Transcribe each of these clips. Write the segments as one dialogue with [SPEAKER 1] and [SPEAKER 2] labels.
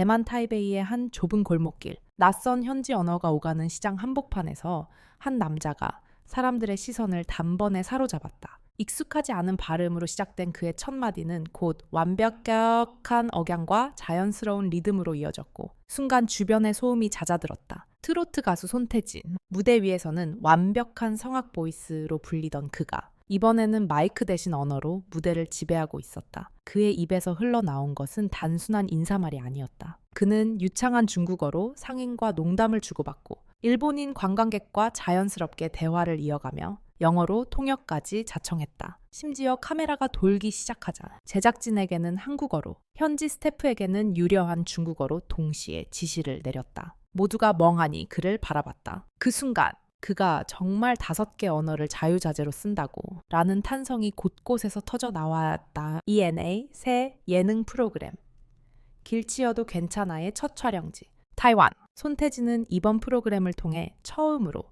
[SPEAKER 1] 대만 타이베이의 한 좁은 골목길, 낯선 현지 언어가 오가는 시장 한복판에서 한 남자가 사람들의 시선을 단번에 사로잡았다. 익숙하지 않은 발음으로 시작된 그의 첫 마디는 곧 완벽한 억양과 자연스러운 리듬으로 이어졌고 순간 주변의 소음이 잦아들었다. 트로트 가수 손태진 무대 위에서는 완벽한 성악 보이스로 불리던 그가 이번에는 마이크 대신 언어로 무대를 지배하고 있었다. 그의 입에서 흘러나온 것은 단순한 인사말이 아니었다. 그는 유창한 중국어로 상인과 농담을 주고받고 일본인 관광객과 자연스럽게 대화를 이어가며 영어로 통역까지 자청했다. 심지어 카메라가 돌기 시작하자 제작진에게는 한국어로, 현지 스태프에게는 유려한 중국어로 동시에 지시를 내렸다. 모두가 멍하니 그를 바라봤다. 그 순간 그가 정말 다섯 개 언어를 자유자재로 쓴다고 라는 탄성이 곳곳에서 터져 나왔다. ENA 새 예능 프로그램 길치여도 괜찮아의 첫 촬영지 타이완 손태진은 이번 프로그램을 통해 처음으로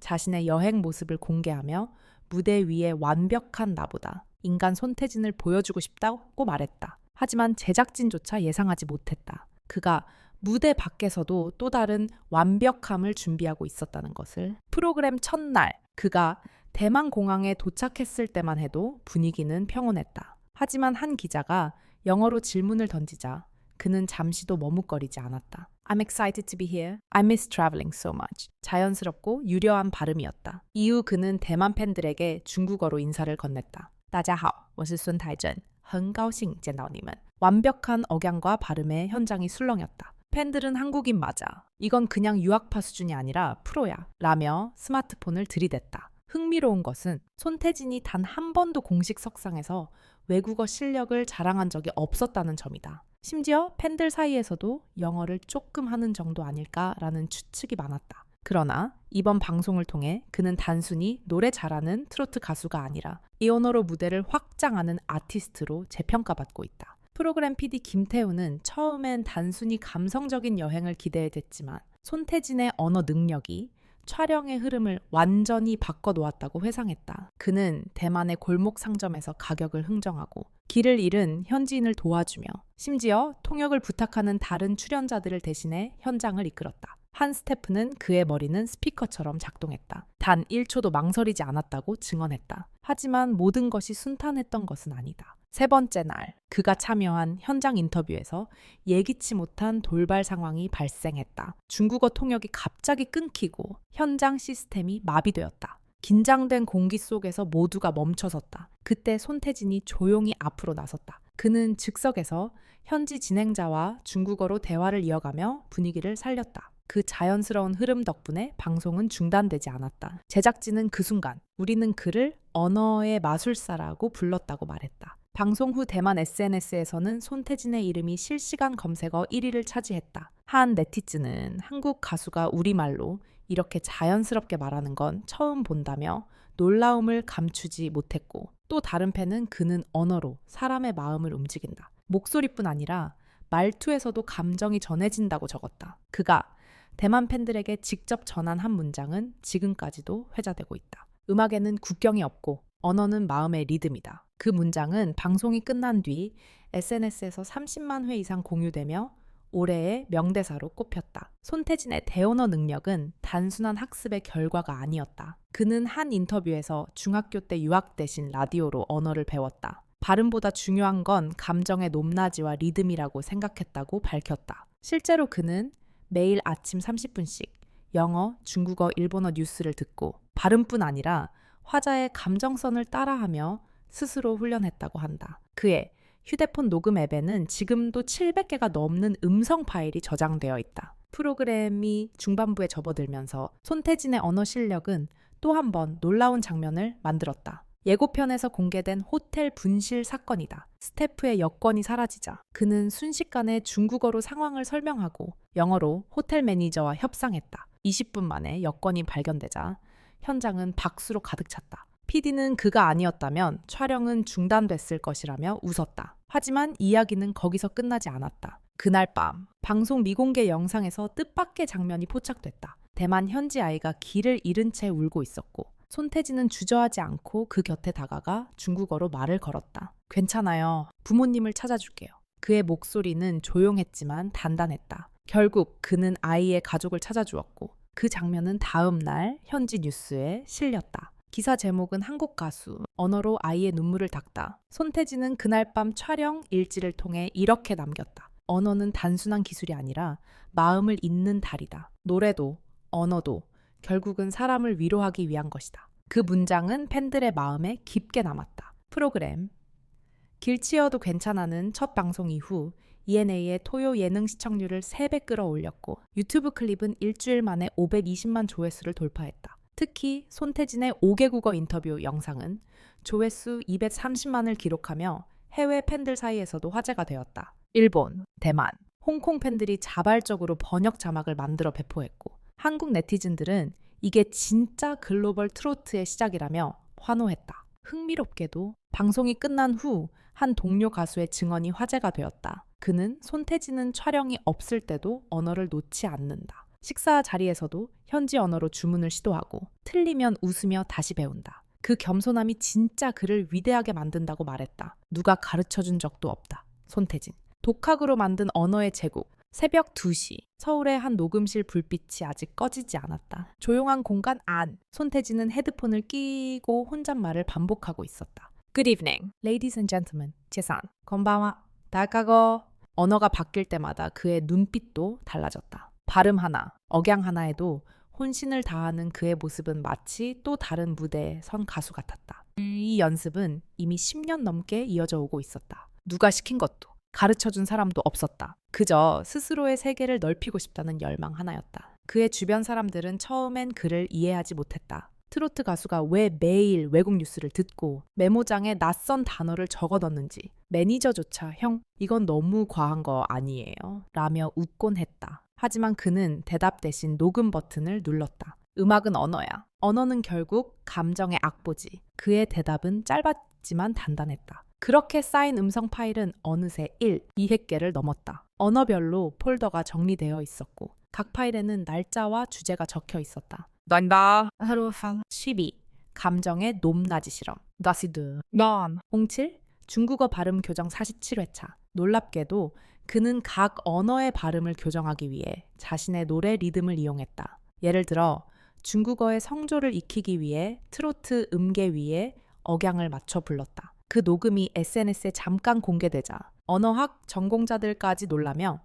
[SPEAKER 1] 자신의 여행 모습을 공개하며 무대 위에 완벽한 나보다 인간 손태진을 보여주고 싶다고 말했다. 하지만 제작진조차 예상하지 못했다. 그가 무대 밖에서도 또 다른 완벽함을 준비하고 있었다는 것을 프로그램 첫날 그가 대만 공항에 도착했을 때만 해도 분위기는 평온했다. 하지만 한 기자가 영어로 질문을 던지자 그는 잠시도 머뭇거리지 않았다. I'm excited to be here. I miss traveling so much. 자연스럽고 유려한 발음이었다. 이후 그는 대만 팬들에게 중국어로 인사를 건넸다. 大家好,我是孙台珍.很高兴见到你们. 완벽한 억양과 발음에 현장이 술렁였다. 팬들은 한국인 맞아. 이건 그냥 유학파 수준이 아니라 프로야. 라며 스마트폰을 들이댔다. 흥미로운 것은 손태진이 단 한 번도 공식 석상에서 외국어 실력을 자랑한 적이 없었다는 점이다. 심지어 팬들 사이에서도 영어를 조금 하는 정도 아닐까라는 추측이 많았다. 그러나 이번 방송을 통해 그는 단순히 노래 잘하는 트로트 가수가 아니라 이 언어로 무대를 확장하는 아티스트로 재평가받고 있다. 프로그램 PD 김태우는 처음엔 단순히 감성적인 여행을 기대했지만 손태진의 언어 능력이 촬영의 흐름을 완전히 바꿔놓았다고 회상했다. 그는 대만의 골목 상점에서 가격을 흥정하고 길을 잃은 현지인을 도와주며 심지어 통역을 부탁하는 다른 출연자들을 대신해 현장을 이끌었다. 한 스태프는 그의 머리는 스피커처럼 작동했다. 단 1초도 망설이지 않았다고 증언했다. 하지만 모든 것이 순탄했던 것은 아니다. 세 번째 날, 그가 참여한 현장 인터뷰에서 예기치 못한 돌발 상황이 발생했다. 중국어 통역이 갑자기 끊기고 현장 시스템이 마비되었다. 긴장된 공기 속에서 모두가 멈춰섰다. 그때 손태진이 조용히 앞으로 나섰다. 그는 즉석에서 현지 진행자와 중국어로 대화를 이어가며 분위기를 살렸다. 그 자연스러운 흐름 덕분에 방송은 중단되지 않았다. 제작진은 그 순간 우리는 그를 언어의 마술사라고 불렀다고 말했다. 방송 후 대만 SNS에서는 손태진의 이름이 실시간 검색어 1위를 차지했다. 한 네티즌은 한국 가수가 우리말로 이렇게 자연스럽게 말하는 건 처음 본다며 놀라움을 감추지 못했고 또 다른 팬은 그는 언어로 사람의 마음을 움직인다. 목소리뿐 아니라 말투에서도 감정이 전해진다고 적었다. 그가 대만 팬들에게 직접 전한 한 문장은 지금까지도 회자되고 있다. 음악에는 국경이 없고 언어는 마음의 리듬이다. 그 문장은 방송이 끝난 뒤 SNS에서 30만 회 이상 공유되며 올해의 명대사로 꼽혔다. 손태진의 대언어 능력은 단순한 학습의 결과가 아니었다. 그는 한 인터뷰에서 중학교 때 유학 대신 라디오로 언어를 배웠다. 발음보다 중요한 건 감정의 높낮이와 리듬이라고 생각했다고 밝혔다. 실제로 그는 매일 아침 30분씩 영어, 중국어, 일본어 뉴스를 듣고 발음뿐 아니라 화자의 감정선을 따라하며 스스로 훈련했다고 한다. 그의 휴대폰 녹음 앱에는 지금도 700개가 넘는 음성 파일이 저장되어 있다. 프로그램이 중반부에 접어들면서 손태진의 언어 실력은 또 한 번 놀라운 장면을 만들었다. 예고편에서 공개된 호텔 분실 사건이다. 스태프의 여권이 사라지자 그는 순식간에 중국어로 상황을 설명하고 영어로 호텔 매니저와 협상했다. 20분 만에 여권이 발견되자 현장은 박수로 가득 찼다. PD는 그가 아니었다면 촬영은 중단됐을 것이라며 웃었다. 하지만 이야기는 거기서 끝나지 않았다. 그날 밤 방송 미공개 영상에서 뜻밖의 장면이 포착됐다. 대만 현지 아이가 길을 잃은 채 울고 있었고 손태진은 주저하지 않고 그 곁에 다가가 중국어로 말을 걸었다. 괜찮아요. 부모님을 찾아줄게요. 그의 목소리는 조용했지만 단단했다. 결국 그는 아이의 가족을 찾아주었고 그 장면은 다음 날 현지 뉴스에 실렸다. 기사 제목은 한국 가수 언어로 아이의 눈물을 닦다. 손태진은 그날 밤 촬영 일지를 통해 이렇게 남겼다. 언어는 단순한 기술이 아니라 마음을 잇는 달이다. 노래도 언어도 결국은 사람을 위로하기 위한 것이다. 그 문장은 팬들의 마음에 깊게 남았다. 프로그램 길치어도 괜찮아는 첫 방송 이후 ENA의 토요 예능 시청률을 3배 끌어올렸고 유튜브 클립은 일주일 만에 520만 조회수를 돌파했다. 특히 손태진의 5개 국어 인터뷰 영상은 조회수 230만을 기록하며 해외 팬들 사이에서도 화제가 되었다. 일본, 대만, 홍콩 팬들이 자발적으로 번역 자막을 만들어 배포했고 한국 네티즌들은 이게 진짜 글로벌 트로트의 시작이라며 환호했다. 흥미롭게도 방송이 끝난 후 한 동료 가수의 증언이 화제가 되었다. 그는 손태진은 촬영이 없을 때도 언어를 놓지 않는다. 식사 자리에서도 현지 언어로 주문을 시도하고 틀리면 웃으며 다시 배운다. 그 겸손함이 진짜 그를 위대하게 만든다고 말했다. 누가 가르쳐 준 적도 없다. 손태진. 독학으로 만든 언어의 제국. 새벽 2시. 서울의 한 녹음실 불빛이 아직 꺼지지 않았다. 조용한 공간 안. 손태진은 헤드폰을 끼고 혼잣말을 반복하고 있었다. Good evening, ladies and gentlemen. 재산. 건방와. 달까고. 언어가 바뀔 때마다 그의 눈빛도 달라졌다. 발음 하나, 억양 하나에도 혼신을 다하는 그의 모습은 마치 또 다른 무대에 선 가수 같았다. 이 연습은 이미 10년 넘게 이어져 오고 있었다. 누가 시킨 것도, 가르쳐 준 사람도 없었다. 그저 스스로의 세계를 넓히고 싶다는 열망 하나였다. 그의 주변 사람들은 처음엔 그를 이해하지 못했다. 트로트 가수가 왜 매일 외국 뉴스를 듣고 메모장에 낯선 단어를 적어 넣는지 매니저조차 형, 이건 너무 과한 거 아니에요? 라며 웃곤 했다. 하지만 그는 대답 대신 녹음 버튼을 눌렀다. 음악은 언어야. 언어는 결국 감정의 악보지. 그의 대답은 짧았지만 단단했다. 그렇게 쌓인 음성 파일은 어느새 1, 200개를 넘었다. 언어별로 폴더가 정리되어 있었고 각 파일에는 날짜와 주제가 적혀 있었다.
[SPEAKER 2] 난다.
[SPEAKER 1] 하루 12. 감정의 높낮이 실험. 다시드.
[SPEAKER 2] 난.
[SPEAKER 1] 07. 중국어 발음 교정 47회차. 놀랍게도 그는 각 언어의 발음을 교정하기 위해 자신의 노래 리듬을 이용했다. 예를 들어 중국어의 성조를 익히기 위해 트로트 음계 위에 억양을 맞춰 불렀다. 그 녹음이 SNS에 잠깐 공개되자 언어학 전공자들까지 놀라며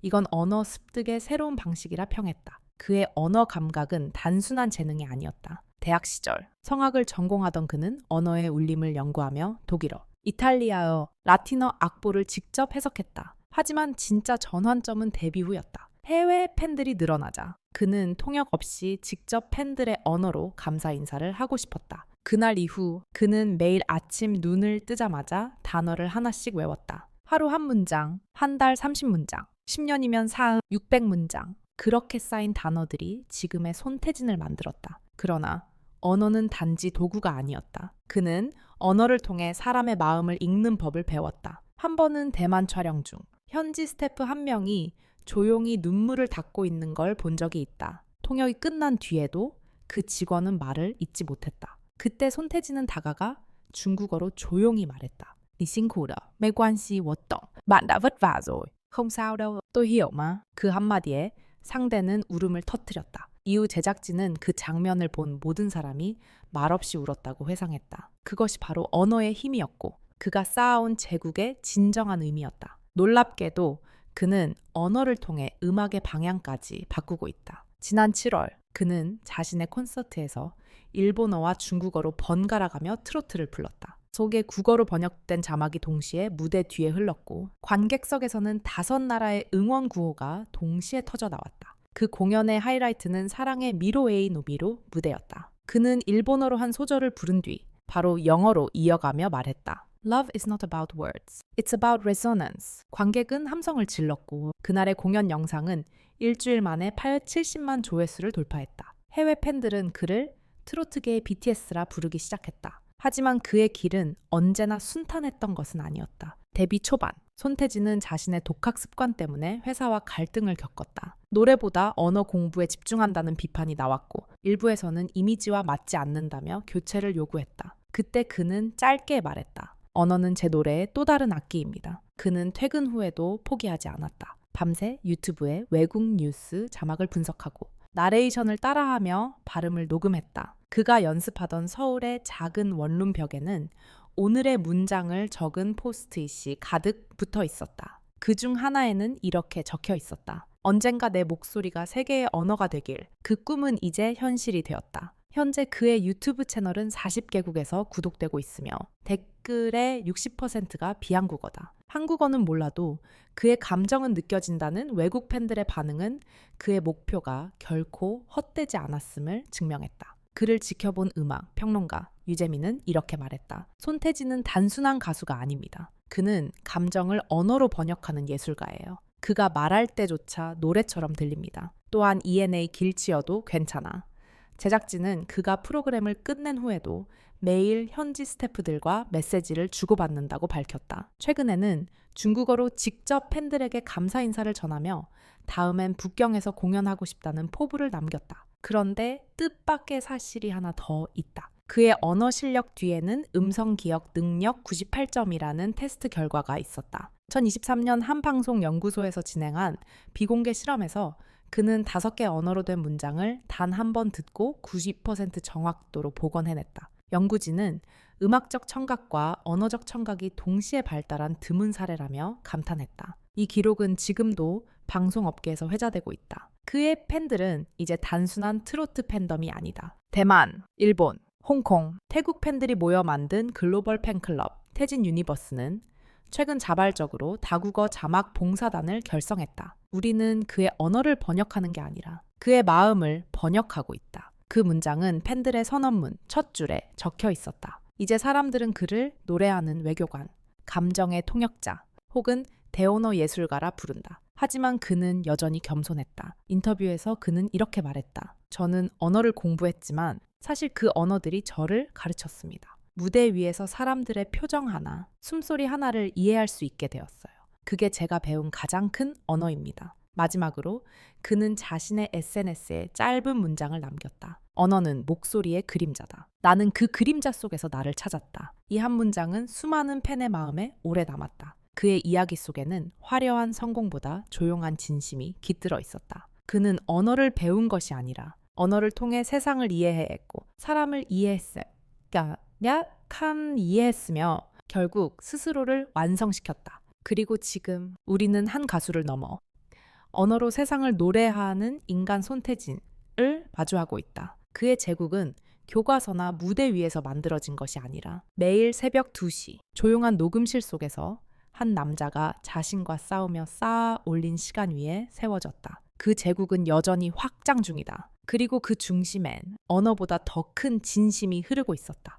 [SPEAKER 1] 이건 언어 습득의 새로운 방식이라 평했다. 그의 언어 감각은 단순한 재능이 아니었다. 대학 시절 성악을 전공하던 그는 언어의 울림을 연구하며 독일어, 이탈리아어, 라틴어 악보를 직접 해석했다. 하지만 진짜 전환점은 데뷔 후였다. 해외 팬들이 늘어나자 그는 통역 없이 직접 팬들의 언어로 감사 인사를 하고 싶었다. 그날 이후 그는 매일 아침 눈을 뜨자마자 단어를 하나씩 외웠다. 하루 한 문장, 한 달 30문장, 10년이면 사흘 600문장. 그렇게 쌓인 단어들이 지금의 손태진을 만들었다. 그러나 언어는 단지 도구가 아니었다. 그는 언어를 통해 사람의 마음을 읽는 법을 배웠다. 한 번은 대만 촬영 중 현지 스태프 한 명이 조용히 눈물을 닦고 있는 걸 본 적이 있다. 통역이 끝난 뒤에도 그 직원은 말을 잊지 못했다. 그때 손태진은 다가가 중국어로 조용히 말했다. 你辛苦了,没关系,我懂. bạn đã vất vả rồi. không sao đâu, tôi hiểu mà. 그 한마디에 상대는 울음을 터뜨렸다. 이후 제작진은 그 장면을 본 모든 사람이 말없이 울었다고 회상했다. 그것이 바로 언어의 힘이었고 그가 쌓아온 제국의 진정한 의미였다. 놀랍게도 그는 언어를 통해 음악의 방향까지 바꾸고 있다. 지난 7월 그는 자신의 콘서트에서 일본어와 중국어로 번갈아 가며 트로트를 불렀다. 속에 국어로 번역된 자막이 동시에 무대 뒤에 흘렀고 관객석에서는 다섯 나라의 응원 구호가 동시에 터져 나왔다. 그 공연의 하이라이트는 사랑의 미로에이 노비로 무대였다. 그는 일본어로 한 소절을 부른 뒤 바로 영어로 이어가며 말했다. Love is not about words. It's about resonance. 관객은 함성을 질렀고 그날의 공연 영상은 일주일 만에 870만 조회수를 돌파했다. 해외 팬들은 그를 트로트계의 BTS라 부르기 시작했다. 하지만 그의 길은 언제나 순탄했던 것은 아니었다. 데뷔 초반, 손태진은 자신의 독학 습관 때문에 회사와 갈등을 겪었다. 노래보다 언어 공부에 집중한다는 비판이 나왔고, 일부에서는 이미지와 맞지 않는다며 교체를 요구했다. 그때 그는 짧게 말했다. 언어는 제 노래의 또 다른 악기입니다. 그는 퇴근 후에도 포기하지 않았다. 밤새 유튜브에 외국 뉴스 자막을 분석하고 나레이션을 따라하며 발음을 녹음했다. 그가 연습하던 서울의 작은 원룸 벽에는 오늘의 문장을 적은 포스트잇이 가득 붙어 있었다. 그 중 하나에는 이렇게 적혀 있었다. 언젠가 내 목소리가 세계의 언어가 되길. 그 꿈은 이제 현실이 되었다. 현재 그의 유튜브 채널은 40개국에서 구독되고 있으며 댓글의 60%가 비한국어다. 한국어는 몰라도 그의 감정은 느껴진다는 외국 팬들의 반응은 그의 목표가 결코 헛되지 않았음을 증명했다. 그를 지켜본 음악 평론가 유재민은 이렇게 말했다. 손태진은 단순한 가수가 아닙니다. 그는 감정을 언어로 번역하는 예술가예요. 그가 말할 때조차 노래처럼 들립니다. 또한 ENA 길치여도 괜찮아. 제작진은 그가 프로그램을 끝낸 후에도 매일 현지 스태프들과 메시지를 주고받는다고 밝혔다. 최근에는 중국어로 직접 팬들에게 감사 인사를 전하며 다음엔 북경에서 공연하고 싶다는 포부를 남겼다. 그런데 뜻밖의 사실이 하나 더 있다. 그의 언어 실력 뒤에는 음성 기억 능력 98점이라는 테스트 결과가 있었다. 2023년 한 방송 연구소에서 진행한 비공개 실험에서 그는 다섯 개 언어로 된 문장을 단 한 번 듣고 90% 정확도로 복원해냈다. 연구진은 음악적 청각과 언어적 청각이 동시에 발달한 드문 사례라며 감탄했다. 이 기록은 지금도 방송업계에서 회자되고 있다. 그의 팬들은 이제 단순한 트로트 팬덤이 아니다. 대만, 일본, 홍콩, 태국 팬들이 모여 만든 글로벌 팬클럽 태진 유니버스는 최근 자발적으로 다국어 자막 봉사단을 결성했다. 우리는 그의 언어를 번역하는 게 아니라 그의 마음을 번역하고 있다. 그 문장은 팬들의 선언문 첫 줄에 적혀 있었다. 이제 사람들은 그를 노래하는 외교관, 감정의 통역자 혹은 대언어 예술가라 부른다. 하지만 그는 여전히 겸손했다. 인터뷰에서 그는 이렇게 말했다. 저는 언어를 공부했지만 사실 그 언어들이 저를 가르쳤습니다. 무대 위에서 사람들의 표정 하나, 숨소리 하나를 이해할 수 있게 되었어요. 그게 제가 배운 가장 큰 언어입니다. 마지막으로 그는 자신의 SNS에 짧은 문장을 남겼다. 언어는 목소리의 그림자다. 나는 그 그림자 속에서 나를 찾았다. 이 한 문장은 수많은 팬의 마음에 오래 남았다. 그의 이야기 속에는 화려한 성공보다 조용한 진심이 깃들어 있었다. 그는 언어를 배운 것이 아니라 언어를 통해 세상을 이해했고 사람을 이해했어요. 그러니까 약간 이해했으며 결국 스스로를 완성시켰다. 그리고 지금 우리는 한 가수를 넘어 언어로 세상을 노래하는 인간 손태진을 마주하고 있다. 그의 제국은 교과서나 무대 위에서 만들어진 것이 아니라 매일 새벽 2시 조용한 녹음실 속에서 한 남자가 자신과 싸우며 쌓아 올린 시간 위에 세워졌다. 그 제국은 여전히 확장 중이다. 그리고 그 중심엔 언어보다 더 큰 진심이 흐르고 있었다.